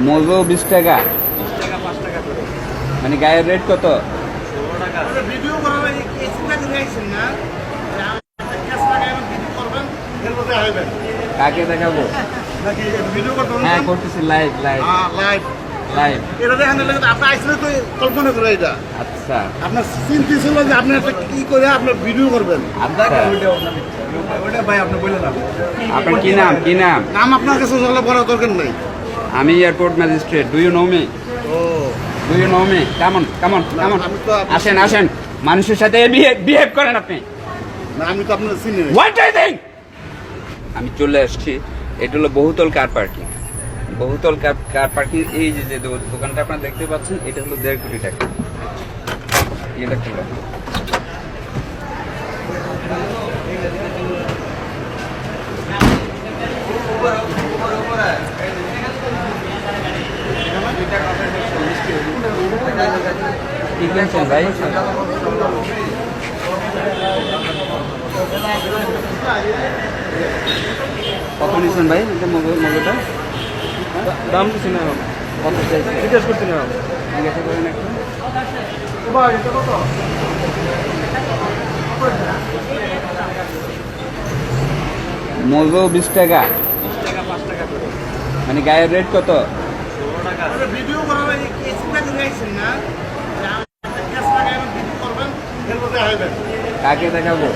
Mojo বিশ টাকা। মানে গায়ের রেট কত? কাকে দেখাবো? হ্যাঁ করতেছি লাইভ লাইভ লাইভ লাইভ এটা কল্পনা আচ্ছা। আপনার যে আপনি একটা কি করে আপনার ভিডিও করবেন আচ্ছা। আপনার কি নাম? কি নাম? নাম আপনার কাছে বড় দরকার নেই। আমি airport magistrate do you know me O. Do you know me কেমন কেমন কেমন আসেন আসেন। মানুষের সাথে বিহেভ করেন আপনি। আমি তো আপনার চিনি হোয়াট আই থিং আমি চলে আসছি। এটা হলো বহুতল কার পার্কিং বহুতল কার কার পার্কিং এই যে যে দোকানটা আপনারা দেখতে পাচ্ছেন এটা হলো দেড় কোটি টাকা। এটা খুলো। কি কিনছেন ভাই? কত নিচ্ছেন ভাই? মগুটা দাম কিছু না কত জিজ্ঞেস করছি না জিজ্ঞাসা করেন একটু। মগু বিশ টাকা। মানে গায়ের রেট কত? ভিডিও করার এই চিন্তা করে না। কাকে দেখাবো?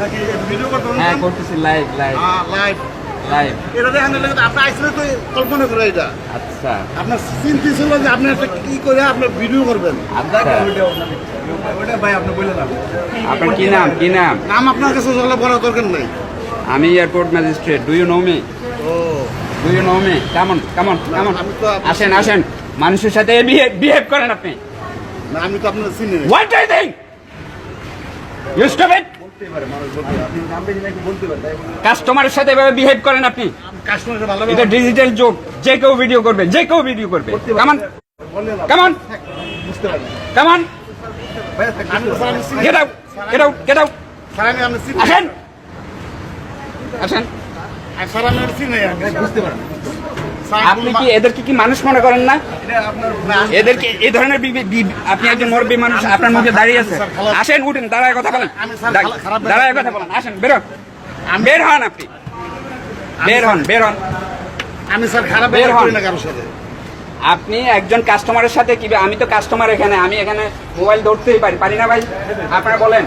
নাকি ভিডিও করবেন হ্যাঁ করতেছি লাইভ লাইভ লাইভ লাইভ এটা দেখেন লাগে আপনি আইসলে তো কল্পনা করে এটা। আচ্ছা। আপনার চিন্তা ছিল যে আপনি একটা কি করে আপনার ভিডিও করবেন? আচ্ছা। ভাই আপনি বলে আপনার কি নাম? কি নাম? নাম আপনার কাছে চলে বড় দরকার নেই। আমি airport magistrate. Do you know me do you know me কেমন কেমন কেমন আমি তো আপ- আসেন আসেন। মানুষের সাথে বিহেভ করেন আপনি। আমি তো আপনার চিনি what I think you stop it কাস্টমারের সাথে এভাবে বিহেভ করেন আপনি। এটা ডিজিটাল যুগ যে কেউ ভিডিও করবে যে কেউ ভিডিও করবে। কেমন কেমন কেমন get out get out out আসেন। আসেন। আপনি কি এদেরকে কি মানুষ মনে করেন না? এটা আপনার না, এদেরকে এই ধরনের আপনি একজন মুরব্বী মানুষ আপনার মুখে দাঁড়িয়ে আছে। আসেন উঠেন দাঁড়ায় কথা বলেন। দাঁড়ায় কথা বলেন। আসেন বেরোন বের হন আপনি। বের হন বের হন। আমি স্যার খারাপ বের হন। না কারোর সাথে। আপনি একজন কাস্টমারের সাথে কি আমি তো কাস্টমার এখানে আমি এখানে মোবাইল ধরতেই পারি। পারি না ভাই? আপনারা বলেন।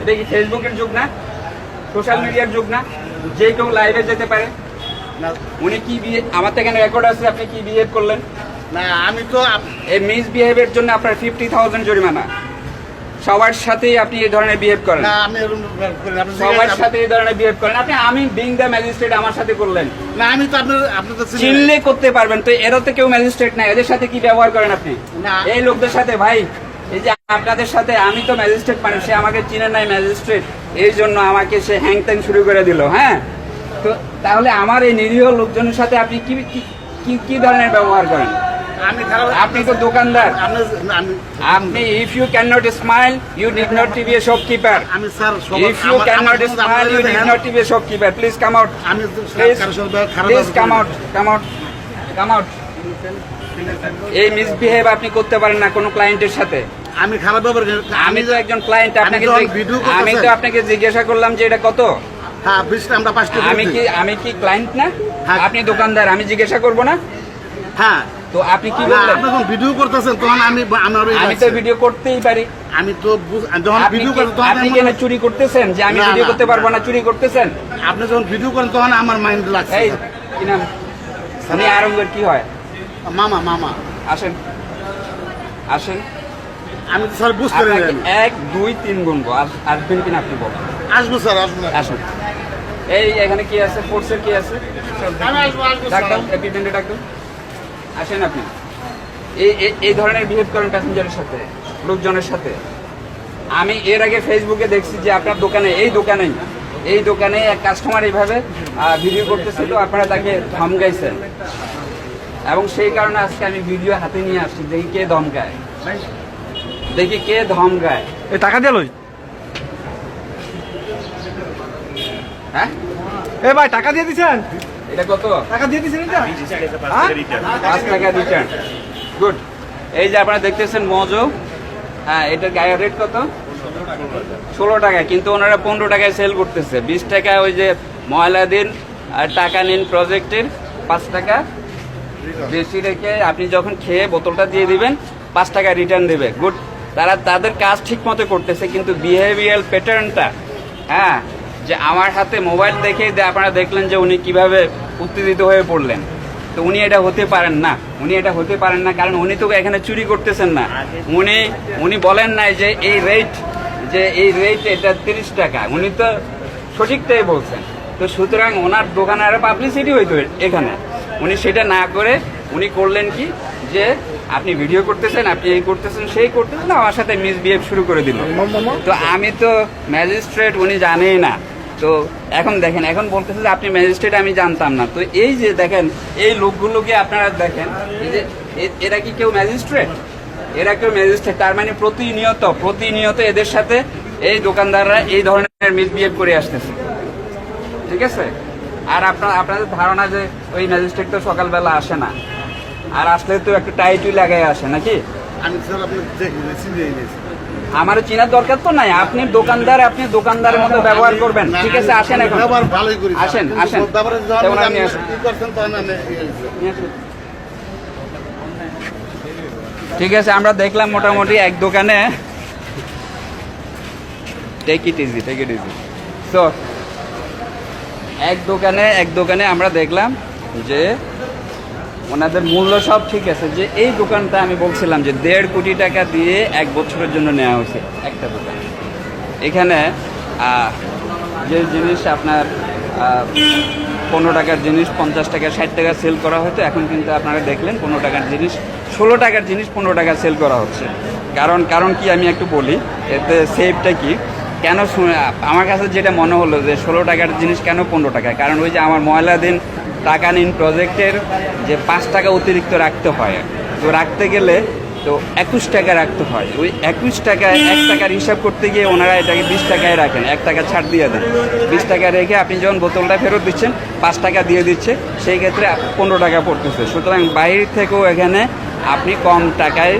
এটা কি ফেসবুকের যুগ না? সোশ্যাল মিডিয়ার যুগ না? যে কেউ লাইভে যেতে পারে। না, উনি কি বিয়ে আমার তো এখানে রেকর্ড আছে আপনি কি বিহেভ করলেন? না আমি তো এই মিস বিহেভের জন্য আপনার ফিফটি থাউজেন্ড জরিমানা। সবার সাথেই আপনি এই ধরনের বিহেভ করেন। না আমি সবার সাথে এই ধরনের বিহেভ করেন। আপনি আমি বিং দ্য ম্যাজিস্ট্রেট আমার সাথে করলেন। না আমি তো আপনার আপনি তো চিনি চিনলে করতে পারবেন। তো এরা তো কেউ ম্যাজিস্ট্রেট না এদের সাথে কি ব্যবহার করেন আপনি? না। এই লোকদের সাথে ভাই এই যে আপনাদের সাথে আমি তো ম্যাজিস্ট্রেট মানুষ সে আমাকে চিনে নাই ম্যাজিস্ট্রেট এই জন্য আমাকে সে হ্যাং ত্যাং শুরু করে দিল হ্যাঁ? তো তাহলে আমার এই নিরীহ লোকজনের সাথে আপনি কি কি- কি ধরনের ব্যবহার করেন? আপনি তো দোকানদার। আপনি if you can not smile you need not to be a shopkeeper আমি sir if you can not smile you need not to be a shopkeeper please come out please come out come out come out এই misbehave আপনি করতে পারেন না কোনো ক্লায়েন্টের সাথে। আমি খারাপ ব্যবহার আমি তো একজন ক্লায়েন্ট আপনাকে আমি তো আপনাকে জিজ্ঞাসা করলাম যে এটা কত? হ্যাঁ বিশটা আমরা পাঁচটা আমি কি আমি কি ক্লায়েন্ট না? হ্যাঁ। আপনি দোকানদার আমি জিজ্ঞাসা করব না? হ্যাঁ। তো আপনি কি বললেন? আপনি যখন ভিডিও করতেছেন তখন আমি আমার আমি তো ভিডিও করতেই পারি। আমি তো যখন ভিডিও করেন তখন আপনি কেন চুরি করতেছেন? যে আমি ভিডিও করতে পারব না চুরি করতেছেন? আপনি যখন ভিডিও করেন তখন আমার মাইন্ড লাগছে। এই কি নাম? উনি আরঙ্গের কি হয়? মামা মামা। আসেন। আসেন। আমি তো স্যার বুঝতে পারি আপনাকে এক দুই তিন গুনবো আস- আসবেন কিনা আপনি বলেন। আসব স্যার আসব। আসুন। এই এখানে কি আছে? ফোর্সের কি আছে? আমি আসব, আসব, ডাক দাও স্যার। অ্যাপিডেন্টে ডাক আসেন আপনি। এই এই- এই ধরনের বিহেভ করেন প্যাসেঞ্জারের সাথে লোকজনের সাথে। আমি এর আগে ফেসবুকে দেখছি যে আপনার দোকানে এই দোকানেই এই দোকানে এক কাস্টমার এইভাবে ভিডিও করতেছিল আপনারা তাকে ধমকাইছেন এবং সেই কারণে আজকে আমি ভিডিও হাতে নিয়ে আসছি দেখি কে ধমকায়। দেখি কে ধমকায় এই টাকা দিয়ে লই। হ্যাঁ? এ ভাই টাকা দিয়ে দিছেন? এটা কত? টাকা দিয়ে দিয়েছেন এটা? পাঁচ টাকা রিটার্ন গুড এই যে আপনারা দেখতেছেন মজো। হ্যাঁ এটার গায়ের রেট কত? ষোলো টাকা। কিন্তু ওনারা পনেরো টাকায় সেল করতেছে। বিশ টাকা ওই যে ময়লা দিন আর টাকা নিন প্রজেক্টের পাঁচ টাকা বেশি রেখে আপনি যখন খেয়ে বোতলটা দিয়ে দিবেন পাঁচ টাকা রিটার্ন দেবে। গুড তারা তাদের কাজ ঠিক মতো করতেছে, কিন্তু বিহেভিয়ার প্যাটার্নটা হ্যাঁ যে আমার হাতে মোবাইল দেখেই আপনারা দেখলেন যে উনি কীভাবে উত্তেজিত হয়ে পড়লেন। তো উনি এটা হতে পারেন না, উনি এটা হতে পারেন না, কারণ উনি তো এখানে চুরি করতেছেন না। উনি উনি বলেন নাই যে এই রেট যে এই রেট এটা তিরিশ টাকা। উনি তো সঠিকটাই বলছেন। তো সুতরাং ওনার দোকানে আরও পাবলিসিটি হইতো এখানে। উনি সেটা না করে উনি করলেন কি? যে আপনি ভিডিও করতেছেন, আপনি এই করতেছেন, সেই করতেছেন, আমার সাথে মিসবিহেভ শুরু করে দিল। তো আমি তো ম্যাজিস্ট্রেট উনি জানেই না। তো এখন দেখেন, এখন বলতেছে যে আপনি ম্যাজিস্ট্রেট আমি জানতাম না। তো এই যে দেখেন, এই লোকগুলোকে আপনারা দেখেন? যে এরা কি কেউ ম্যাজিস্ট্রেট এরা কেউ ম্যাজিস্ট্রেট তার মানে প্রতিনিয়ত প্রতিনিয়ত এদের সাথে এই দোকানদাররা এই ধরনের মিসবিহেভ করে আসতেছে। ঠিক আছে? আর আপনার, আপনাদের ধারণা যে ওই ম্যাজিস্ট্রেট তো সকালবেলা আসে না। আর আসলে তো একটু টাইটুই লাগাই আসে নাকি? আমি স্যার আমার চেনার দরকার তো নাই। আপনি দোকানদার আপনি দোকানদারের মতো ব্যবহার করবেন। ঠিক আছে আসেন এখন। ভালোই করি। আসেন আসেন। আপনি আসুন। ঠিক আছে আমরা দেখলাম মোটামুটি এক দোকানে। Take it easy take it easy so এক দোকানে এক দোকানে আমরা দেখলাম যে ওনাদের মূল্য সব ঠিক আছে, যে এই দোকানটা আমি বলছিলাম যে দেড় কোটি টাকা দিয়ে এক বছরের জন্য নেওয়া হয়েছে একটা দোকান। এখানে যে জিনিস আপনার পনেরো টাকার জিনিস, পঞ্চাশ টাকা, ষাট টাকা সেল করা হতো, এখন কিন্তু আপনারা দেখলেন পনেরো টাকার জিনিস, ষোলো টাকার জিনিস পনেরো টাকা সেল করা হচ্ছে। কারণ কারণ কি আমি একটু বলি, এতে সেভটা কি? কেন আমার কাছে যেটা মনে হলো যে ষোলো টাকার জিনিস কেন পনেরো টাকা কারণ ওই যে আমার ময়লা দিন টাকা নিন প্রজেক্টের যে পাঁচ টাকা অতিরিক্ত রাখতে হয়। তো রাখতে গেলে তো একুশ টাকা রাখতে হয়। ওই একুশ টাকায় এক টাকার হিসাব করতে গিয়ে ওনারা এটাকে বিশ টাকায় রাখেন। এক টাকা ছাড় দিয়ে দেন। বিশ টাকা রেখে আপনি যখন বোতলটা ফেরত দিচ্ছেন, পাঁচ টাকা দিয়ে দিচ্ছে। সেই ক্ষেত্রে পনেরো টাকা পড়তেছে। সুতরাং বাইরে থেকেও এখানে আপনি কম টাকায়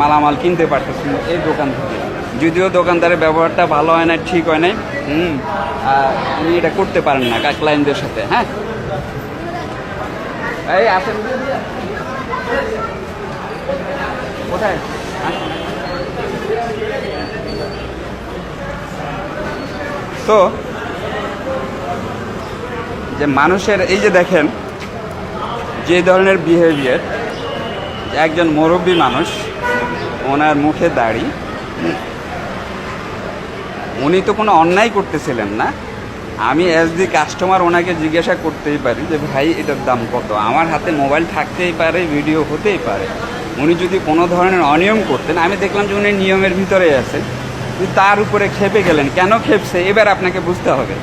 মালামাল কিনতে পারতেছেন এই দোকান থেকে। যদিও দোকানদারের ব্যবহারটা ভালো হয় না, ঠিক হয় না হুম। আহ, উনি এটা করতে পারেন না ক্লায়েন্টদের সাথে হ্যাঁ? এই আসেন। তো যে মানুষের এই যে দেখেন যে ধরনের বিহেভিয়ার একজন মুরব্বী মানুষ ওনার মুখে দাড়ি উনি তো কোনো অন্যায় করতেছিলেন না। আমি অ্যাজ দি কাস্টমার ওনাকে জিজ্ঞাসা করতেই পারি যে, ভাই, এটার দাম কত? আমার হাতে মোবাইল থাকতেই পারে ভিডিও হতেই পারে। উনি যদি কোনো ধরনের অনিয়ম করতেন, আমি দেখলাম যে উনি নিয়মের ভিতরে আছেন তার উপরে খেপে গেলেন। কেন খেপছে এবার আপনাকে বুঝতে হবে।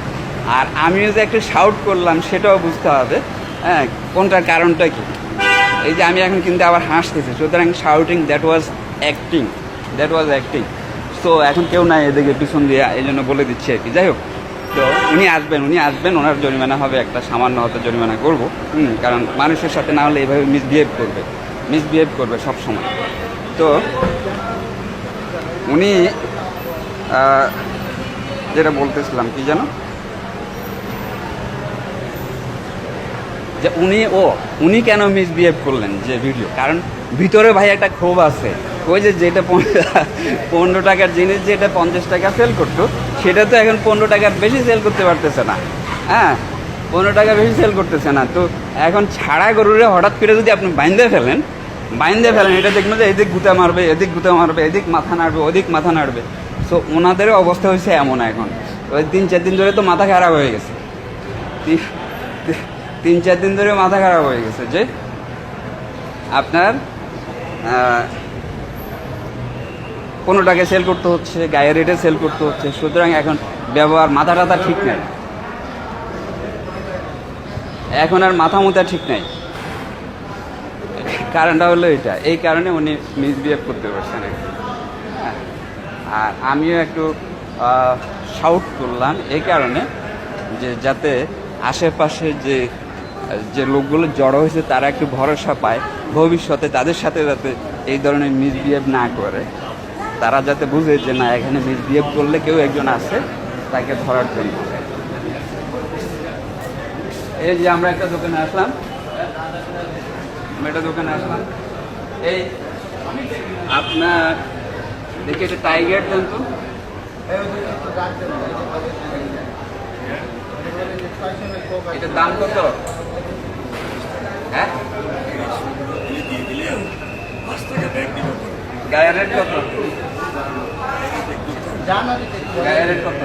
আর আমিও যে একটু শাউট করলাম, সেটাও বুঝতে হবে। হ্যাঁ কোনটার কারণটা কি? এই যে আমি এখন কিন্তু আবার হাসতেছি। সুতরাং shouting that was acting that was acting তো এখন কেউ নাই এদিকে পিছন দিয়ে, এই জন্য বলে দিচ্ছি আর কি। যাই হোক, তো উনি আসবেন উনি আসবেন, ওনার জরিমানা হবে, একটা সামান্য হয়তো জরিমানা করব। হুম, কারণ মানুষের সাথে না হলে এইভাবে মিসবিহেভ করবে। মিসবিহেভ করবে সব সময়। তো উনি যেটা বলতেছিলাম, কি জানো? যে উনি, ও, উনি কেন মিসবিহেভ করলেন যে ভিডিও কারণ ভিতরে ভাই একটা ক্ষোভ আছে। ওই যে যেটা পন- পনেরো টাকার জিনিস যেটা পঞ্চাশ টাকা সেল করতো, সেটা তো এখন পনেরো টাকার বেশি সেল করতে পারতেছে না। হ্যাঁ পনেরো টাকা বেশি সেল করতেছে না। তো এখন ছাড়া গরুরে হঠাৎ করে যদি আপনি বাইন্দে ফেলেন বাইন্দে ফেলেন, এটা দেখবেন যে এদিক গুতা মারবে, এদিক গুতা মারবে, এদিক মাথা নাড়বে, ওদিক মাথা নাড়বে। তো ওনাদেরও অবস্থা হয়েছে এমন এখন। ওই তিন, চার দিন ধরে তো মাথা খারাপ হয়ে গেছে। তিন চার দিন ধরে মাথা খারাপ হয়ে গেছে। যে আপনার পনেরো সেল করতে হচ্ছে, গায়ের রেটে সেল করতে হচ্ছে, সুতরাং এখন ব্যবহার মাথা টাথা ঠিক নাই। এখন আর মাথা মুথা ঠিক নাই। কারণটা হলো এটা, এই কারণে উনি মিসবিহেভ করতে পারছেন। আর আমিও একটু শাউট করলাম এই কারণে যে যাতে আশেপাশে যে যে লোকগুলো জড়ো হয়েছে তারা একটু ভরসা পায়, ভবিষ্যতে তাদের সাথে যাতে এই ধরনের মিসবিহেভ না করে। তারা যাতে বুঝে যে না, এখানে মিসবিহেভ করলে কেউ একজন আছে, তাকে ধরার জন্য। এই যে আমরা একটা দোকানে আসলাম। একটা দোকানে আসলাম। এই, আপনার, দেখি এটা টাইগার দেন তো। এটার দাম কত? হ্যাঁ? গায়ের রেট কত? গায়ের রেট কত?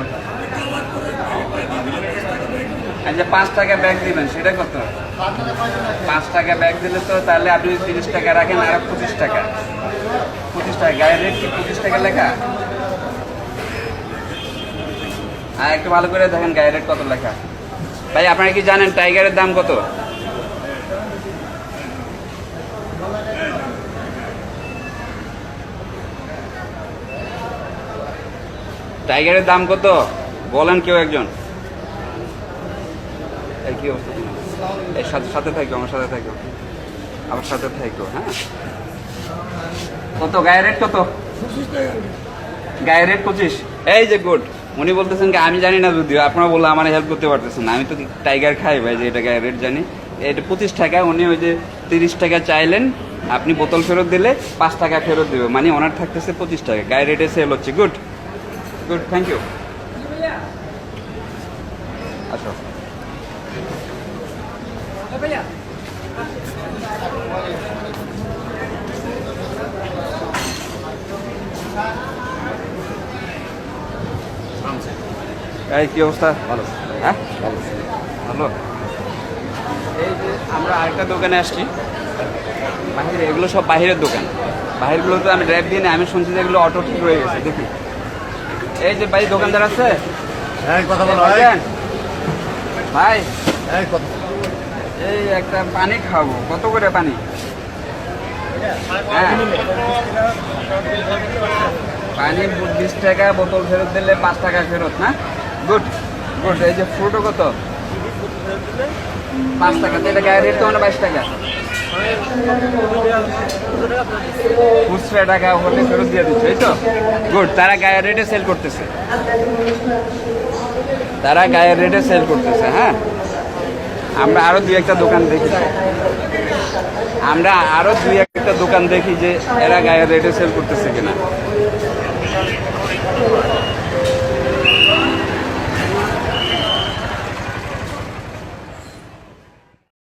আচ্ছা পাঁচ টাকা ব্যাগ দিবেন, সেটা কত? পাঁচ টাকা ব্যাগ দিলে তো তাহলে আপনি তিরিশ টাকা রাখেন, আর পঁচিশ টাকা। পঁচিশ টাকা, গায়ের রেট কি পঁচিশ টাকা লেখা? আর একটু ভালো করে দেখেন গায়ের রেট কত লেখা। ভাই, আপনারা কি জানেন টাইগারের দাম কত? টাইগারের দাম কত? বলেন কেউ একজন। কি অবস্থা? সাথে সাথে থাকো, আমার সাথে থাকো। আমার সাথে থাকো হ্যাঁ? কত? গায়ের রেট কত? গায়ের রেট পঁচিশ। এই যে গুড উনি বলতেছেন কি, আমি জানি না যদিও, আপনারা বললে আমার হেল্প করতে পারতেছেন না। আমি তো টাইগার খাই ভাই, যে এটা গায়ের রেট জানি। এটা পঁচিশ টাকা, উনি ওই যে তিরিশ টাকা চাইলেন, আপনি বোতল ফেরত দিলে পাঁচ টাকা ফেরত দেবে। মানে ওনার থাকতেছে পঁচিশ টাকা, গায়ের রেটে সেল হচ্ছে গুড গুড থ্যাংক ইউ আচ্ছা এই কি অবস্থা? ভালো। হ্যাঁ? ভালো। ভালো। এই যে আমরা আরেকটা দোকানে আসছি। বাহিরে এগুলো সব বাহিরের দোকান। বাহিরগুলোতে আমি ড্রাইভ দিয়ে নিই, আমি শুনছি যে এগুলো অটো ঠিক হয়ে গেছে দেখি। এই যে ভাই দোকানদার আছে। কথা বলো। ভাই এই। কথা এই একটা পানি খাব। কত করে পানি? হ্যাঁ। পানি বিশ টাকা বোতল ফেরত দিলে পাঁচ টাকা ফেরত না? গুড গুড এই যে ফ্রুটও কত? পাঁচ টাকা। তো এটা গায়ের রেট তো মানে বাইশ টাকা। খুচরা টাকা হলে ফেরত দিয়ে দিচ্ছে, এই তো? গুড তারা গায়ের রেটে সেল করতেছে। তারা গায়ের রেটে সেল করতেছে হ্যাঁ? আমরা আরও দুই একটা দোকান দেখি। আমরা আরও দুই একটা দোকান দেখি যে এরা গায়ের রেটে সেল করতেছে কিনা।